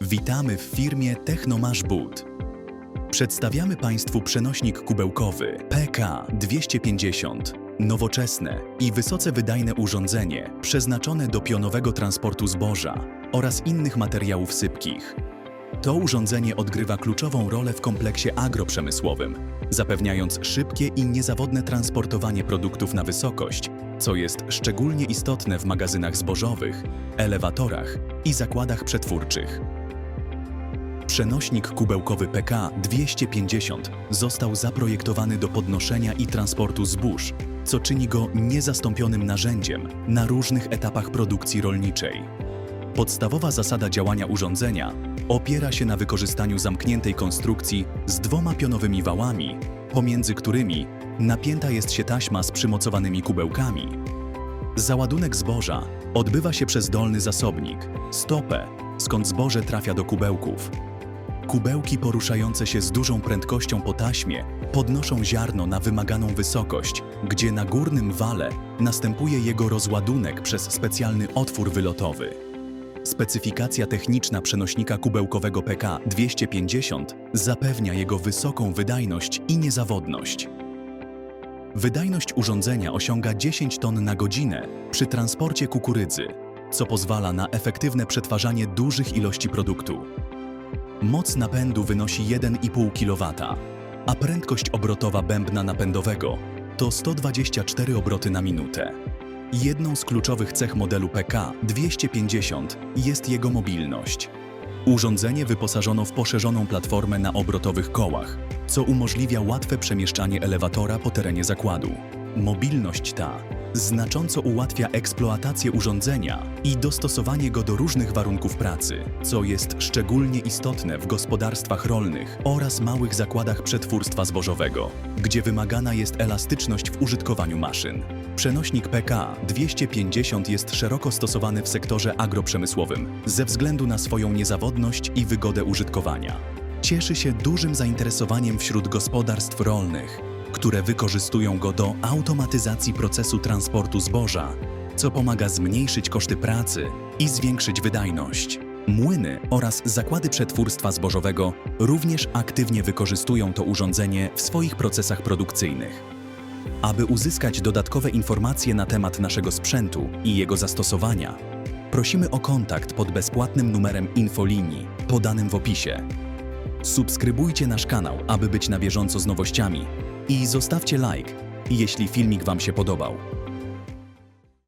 Witamy w firmie Technomash Boot. Przedstawiamy Państwu przenośnik kubełkowy PK250. Nowoczesne i wysoce wydajne urządzenie przeznaczone do pionowego transportu zboża oraz innych materiałów sypkich. To urządzenie odgrywa kluczową rolę w kompleksie agroprzemysłowym, zapewniając szybkie i niezawodne transportowanie produktów na wysokość, co jest szczególnie istotne w magazynach zbożowych, elewatorach i zakładach przetwórczych. Przenośnik kubełkowy PK 250 został zaprojektowany do podnoszenia i transportu zbóż, co czyni go niezastąpionym narzędziem na różnych etapach produkcji rolniczej. Podstawowa zasada działania urządzenia opiera się na wykorzystaniu zamkniętej konstrukcji z dwoma pionowymi wałami, pomiędzy którymi napięta jest się taśma z przymocowanymi kubełkami. Załadunek zboża odbywa się przez dolny zasobnik, stopę, skąd zboże trafia do kubełków. Kubełki poruszające się z dużą prędkością po taśmie podnoszą ziarno na wymaganą wysokość, gdzie na górnym wale następuje jego rozładunek przez specjalny otwór wylotowy. Specyfikacja techniczna przenośnika kubełkowego PK 250 zapewnia jego wysoką wydajność i niezawodność. Wydajność urządzenia osiąga 10 ton na godzinę przy transporcie kukurydzy, co pozwala na efektywne przetwarzanie dużych ilości produktu. Moc napędu wynosi 1,5 kW, a prędkość obrotowa bębna napędowego to 124 obroty na minutę. Jedną z kluczowych cech modelu PK 250 jest jego mobilność. Urządzenie wyposażono w poszerzoną platformę na obrotowych kołach, co umożliwia łatwe przemieszczanie elewatora po terenie zakładu. Mobilność ta znacząco ułatwia eksploatację urządzenia i dostosowanie go do różnych warunków pracy, co jest szczególnie istotne w gospodarstwach rolnych oraz małych zakładach przetwórstwa zbożowego, gdzie wymagana jest elastyczność w użytkowaniu maszyn. Przenośnik PK 250 jest szeroko stosowany w sektorze agroprzemysłowym ze względu na swoją niezawodność i wygodę użytkowania. Cieszy się dużym zainteresowaniem wśród gospodarstw rolnych, które wykorzystują go do automatyzacji procesu transportu zboża, co pomaga zmniejszyć koszty pracy i zwiększyć wydajność. Młyny oraz zakłady przetwórstwa zbożowego również aktywnie wykorzystują to urządzenie w swoich procesach produkcyjnych. Aby uzyskać dodatkowe informacje na temat naszego sprzętu i jego zastosowania, prosimy o kontakt pod bezpłatnym numerem infolinii podanym w opisie. Subskrybujcie nasz kanał, aby być na bieżąco z nowościami i zostawcie like, jeśli filmik Wam się podobał.